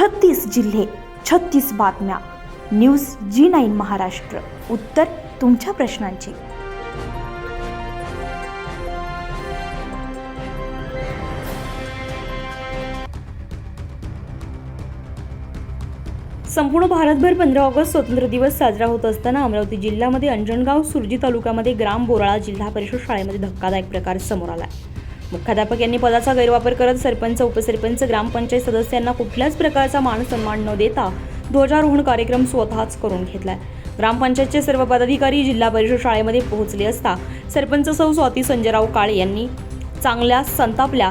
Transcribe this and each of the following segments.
छत्तीस जिल्हे छत्तीस बातम्या. News G nine Maharashtra. उत्तर तुमच्या प्रश्नांची. संपूर्ण भारतभर पंधरा ऑगस्ट स्वतंत्र दिवस साजरा होत असताना अमरावती जिल्ह्यामध्ये अंजणगाव सुरजी तालुक्यामध्ये ग्राम बोराळा जिल्हा परिषद शाळेमध्ये धक्कादायक प्रकार समोर आला मुख्याध्यापक यांनी पदाचा गैरवापर करत सरपंच उपसरपंच ग्रामपंचायत सदस्यांना कुठल्याच प्रकारचा मान सन्मान न देता ध्वजारोहण कार्यक्रम स्वतःच करून घेतलाय. ग्रामपंचायतचे सर्व पदाधिकारी जिल्हा परिषद शाळेमध्ये पोहोचले असता सरपंच सौ स्वाती संजयराव काळे यांनी चांगल्या संतापल्या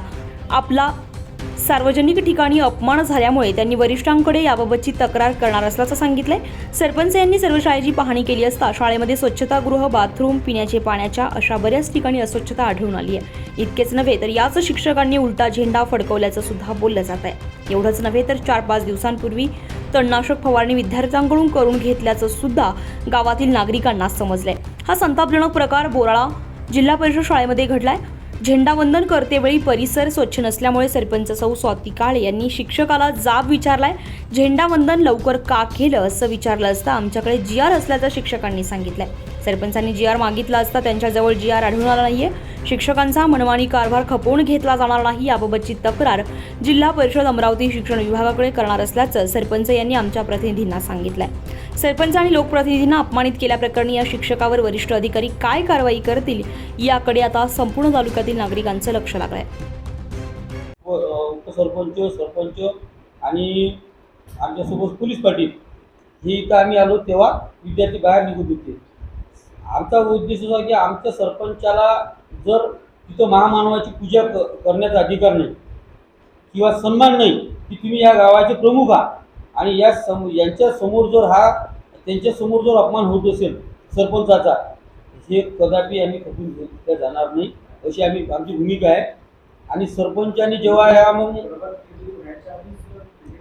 आपला सार्वजनिक ठिकाणी अपमान झाल्यामुळे त्यांनी वरिष्ठांकडे याबाबतची तक्रार करणार असल्याचं सांगितलंय. सरपंच यांनी सर्व शाळेची पाहणी केली असता शाळेमध्ये स्वच्छतागृह बाथरूम पिण्याचे पाण्याच्या अशा बऱ्याच ठिकाणी अस्वच्छता आढळून आली आहे. इतकेच नव्हे तर याच शिक्षकांनी उलटा झेंडा फडकवल्याचं सुद्धा बोललं जात आहे. एवढंच नव्हे तर चार पाच दिवसांपूर्वी तणनाशक फवारणी विद्यार्थ्यांकडून करून घेतल्याचं सुद्धा गावातील नागरिकांना समजलंय. हा संतापजनक प्रकार बोराळा जिल्हा परिषद शाळेमध्ये घडलाय. झेंडावंदन करतेवेळी परिसर स्वच्छ नसल्यामुळे सरपंच सौ स्वाती काळे यांनी शिक्षकाला जाब विचारलाय. झेंडावंदन लवकर का केलं असं विचारलं असता आमच्याकडे जी आर असल्याचं शिक्षकांनी सांगितलंय. सरपंचांनी जी आर मागितला असता त्यांच्याजवळ जी आर आढळून आला नाहीये. शिक्षकांचा मनमानी कारभार खपवून घेतला जाणार नाही याबाबतची तक्रार जिल्हा परिषद अमरावती शिक्षण विभागाकडे करणार असल्याचं सरपंच यांनी आमच्या प्रतिनिधींना सांगितलंय. सरपंच आणि लोकप्रतिनिधींना अपमानित केल्याप्रकरणी या शिक्षकावर वरिष्ठ अधिकारी काय कारवाई करतील याकडे आता संपूर्ण तालुक्यातील नागरिकांचं लक्ष लागलंय. आहे उपसरपंच सरपंच आणि आमच्यासोबत पोलीस पाटील हे इथं आम्ही आलो तेव्हा विद्यार्थी बाहेर निघत होते. आमचा उद्देश होता की आमच्या सरपंचाला जर तिथं महामानवाची पूजा क करण्याचा अधिकार नाही किंवा सन्मान नाही की तुम्ही या गावाचे प्रमुख आहात आणि या सम यांच्या समोर जर हा त्यांच्यासमोर जर अपमान होत असेल सरपंचाचा हे कदापि आम्ही खपून घेतल्या जाणार नाही अशी आम्ही आमची भूमिका आहे. आणि सरपंचांनी जेव्हा ह्या मग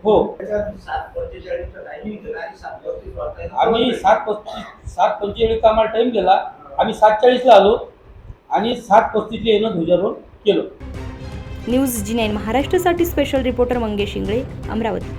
हो. आम्ही सात पस्तीस सात पंचेचाळीसचा आम्हाला टाईम दिला आम्ही सात चाळीसला आलो. आणि सात पस्तीसला येणं ध्वजारोहण केलं. न्यूज जी नाईन महाराष्ट्रासाठी स्पेशल रिपोर्टर मंगेश इंगळे अमरावती.